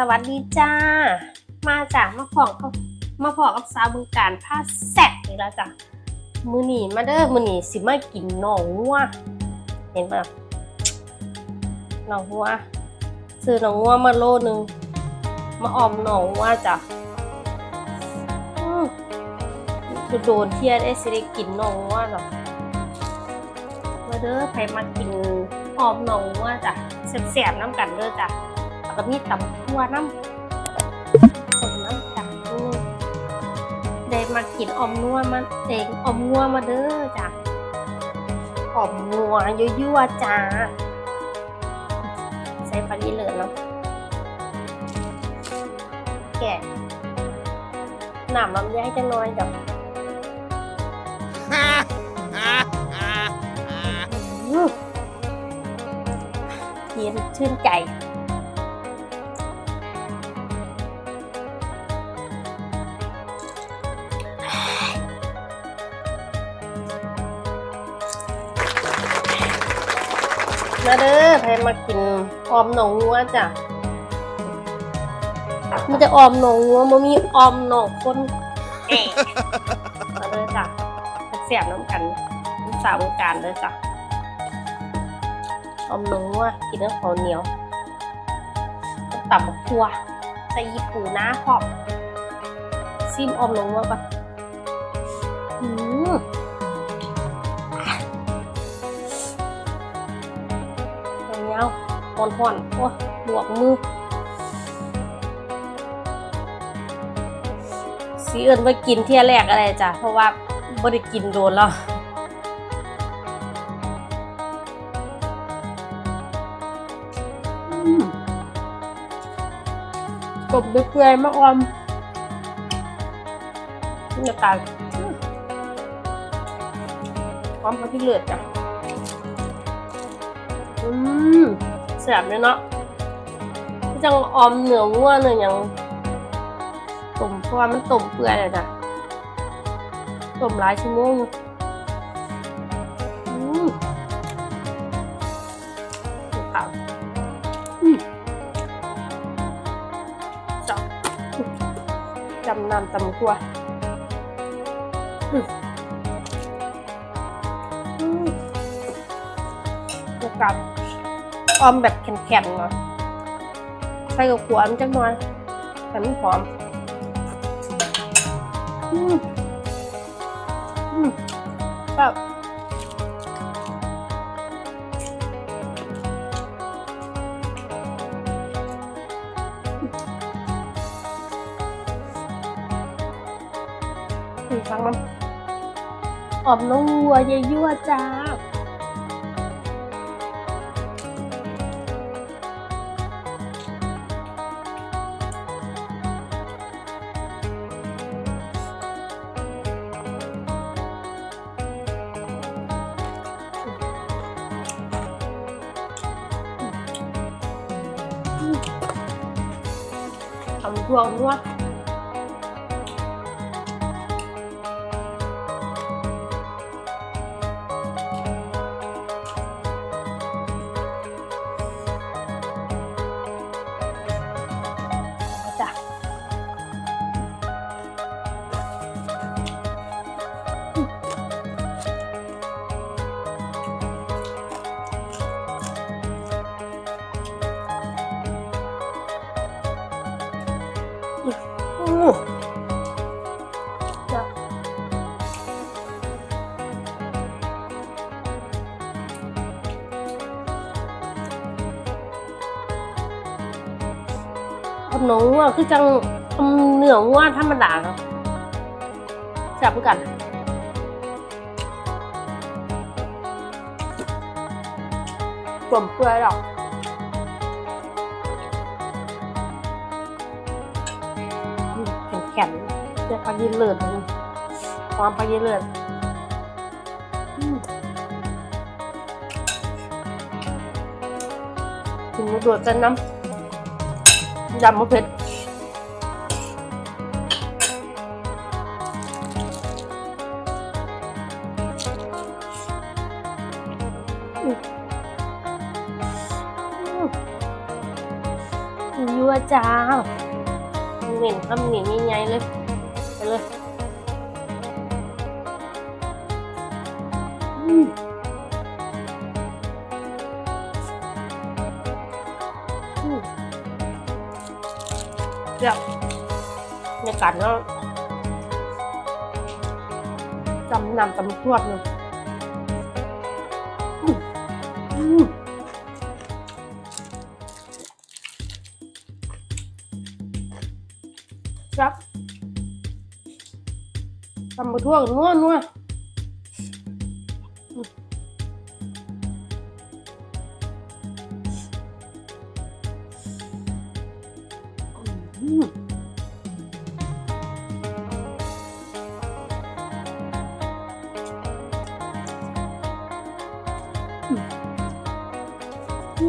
สวัสดีจ้า มาจากมาพอกับมาพอกับสาวบึงการผ้าแซ่บอีกแล้วจ้ะมือหนีมาเด้อมือหนีสิมากินหนองวัวเห็นปะหนองวัวซื้อหนองวัวมาโลนึง มาออมหนองวัวจ้ะอืมคือโดนเทียได้สิได้กินหนองวัวหรอมาเด้อใครมากินออมหนองวัวจ้ะแซ่บๆน้ำกันเด้อจ้ะ ก็มีตำทั่วน้ำสมน้ำจังอืมได้มากินอมนัวมาเองอมงัวมาเด้อจ้ะออมงัวยั่วๆจ้าใส่ปลาดีเหลือเนาะแกะหนามลำไยจะน้อยจ้ะอื้อเย็นชื่นใจ มาเด้อใครมากินออมหนองงัวจ้ะมันจะออมหนองงัวมันมีออมหนองคนเอะมาเด้อจ้ะเสียบน้ำกันน้ำสาววงการเด้อจ้ะออมหนองงัวกินน้ำข้าวเหนียวตับบักทั่วใส่ยีปูน้าพร้อมซิมออมหนองงัวก่อนอืม อนห่อนๆโอ้ลวกมือสีเอิญไปกินเที่ยแรกอะไรจ้ะ เพราะว่าไม่ได้กินโดนแล้วอืมกบด้วยเกลือมะออมนี่ตาลอืมพร้อมกับที่เลือดจ้ะ อืมแสบเลยเนาะจังออมเหนืองัวเนื้อยังต้มเพราะว่ามันต้มเปื่อยเลยจ้ะต้มหลายชั่วโมงอือดูข่าวอืมจับจำนำจำกลัวอืมอืมกับ ออมแบบแข็งๆเนาะใส่กับขวานจังหน่อยแต่มันหอมอืมอืมแบบอืมฟังมันออมน้องวัวเยยั่วจ้า ทำ ขนมว่าคือจังทำเนื้อว่าธรรมดาเนาะแซ่บเหมือนกันกลมเปลือยหรอกแข็งๆเรียกปลายเลือดความปลายีเลือดถึงมาโดดกันน้ำ ยำมะเผ็ดยั่วจ้าเหม็นคำเหม็นยังไงเลยไปเลยอื เดี๋ยวในการเนาะจำนำจำพวดเลยครับทำมาทั่วนัวนัว อื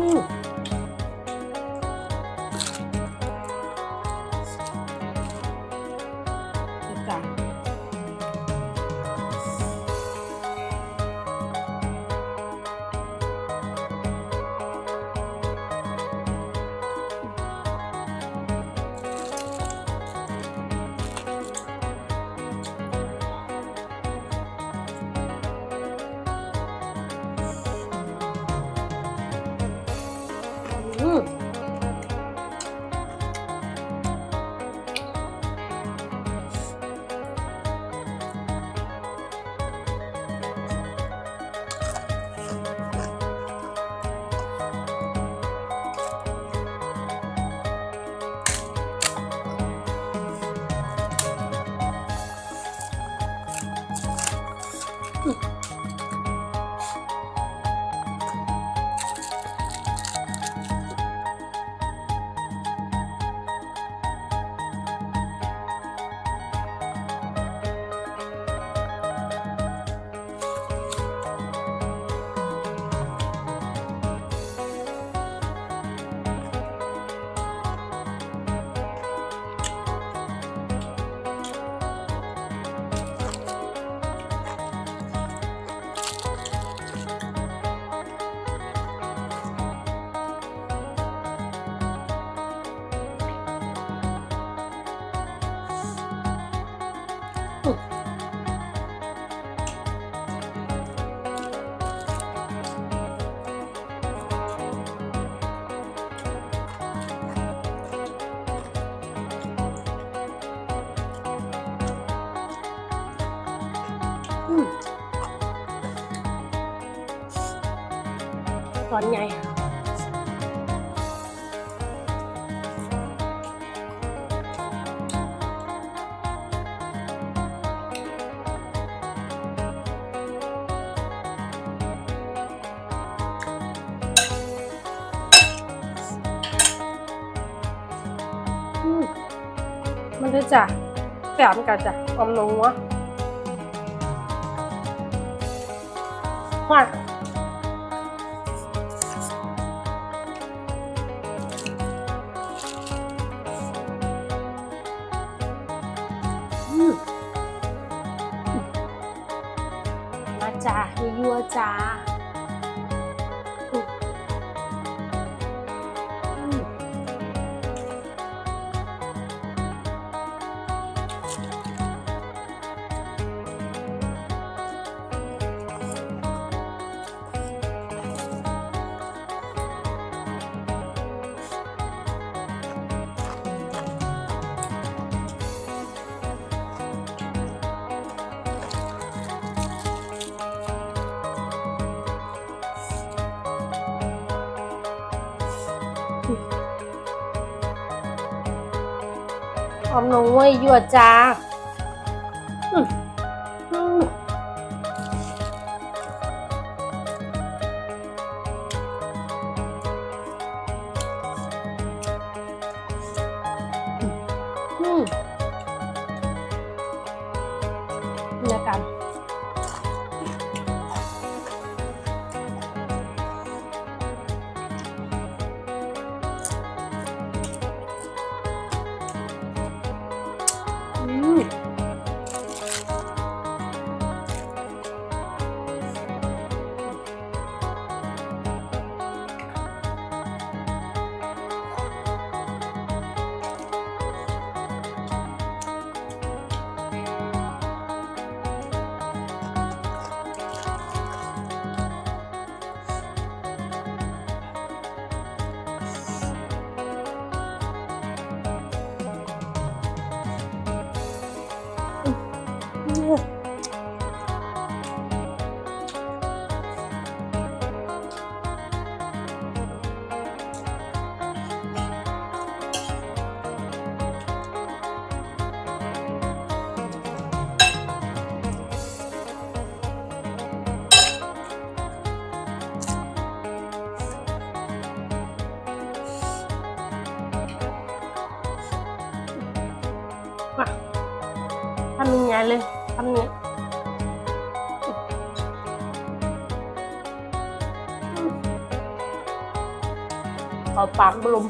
อื อนไงมันจะจ้ะแก้มกันจ้ะอมนัวว่าอื ออมนงเว้ยยั่วจ้า ทำยังไงเลยคำนี้ขอาปากบลม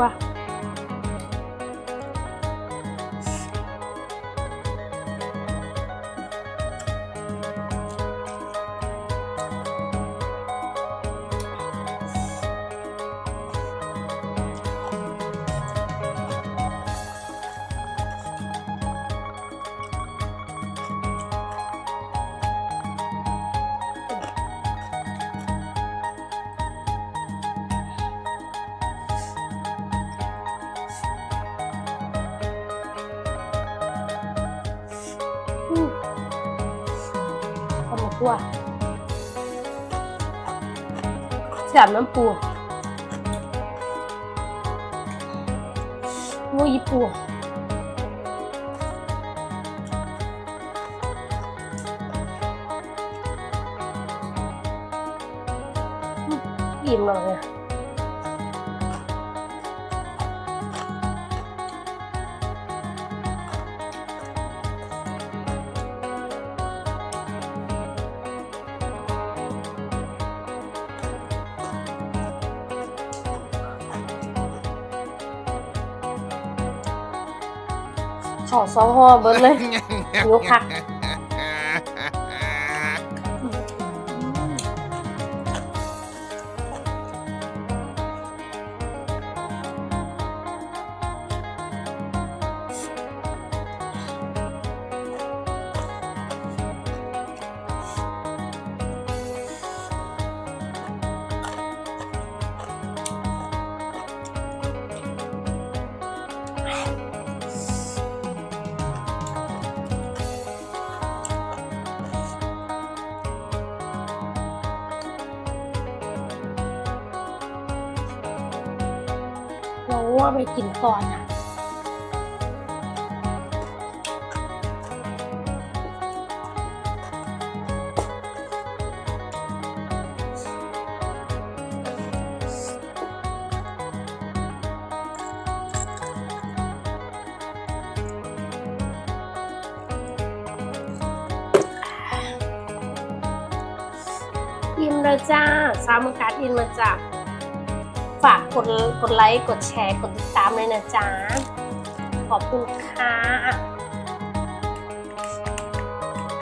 ส่ ทั่วแสบน้ำปูงูยี่ปูอืมอิ่มเลย อะขอสองห่อเบิดเลยหิวคัก ว่าไปกินก่อนอะอิ่มแล้วจ้า สามกาศอิ่มแล้วจ้า ฝากกดกดไลค์ กดแชร์ กดติดตามเลยนะจ๊ะ ขอบคุณค่ะ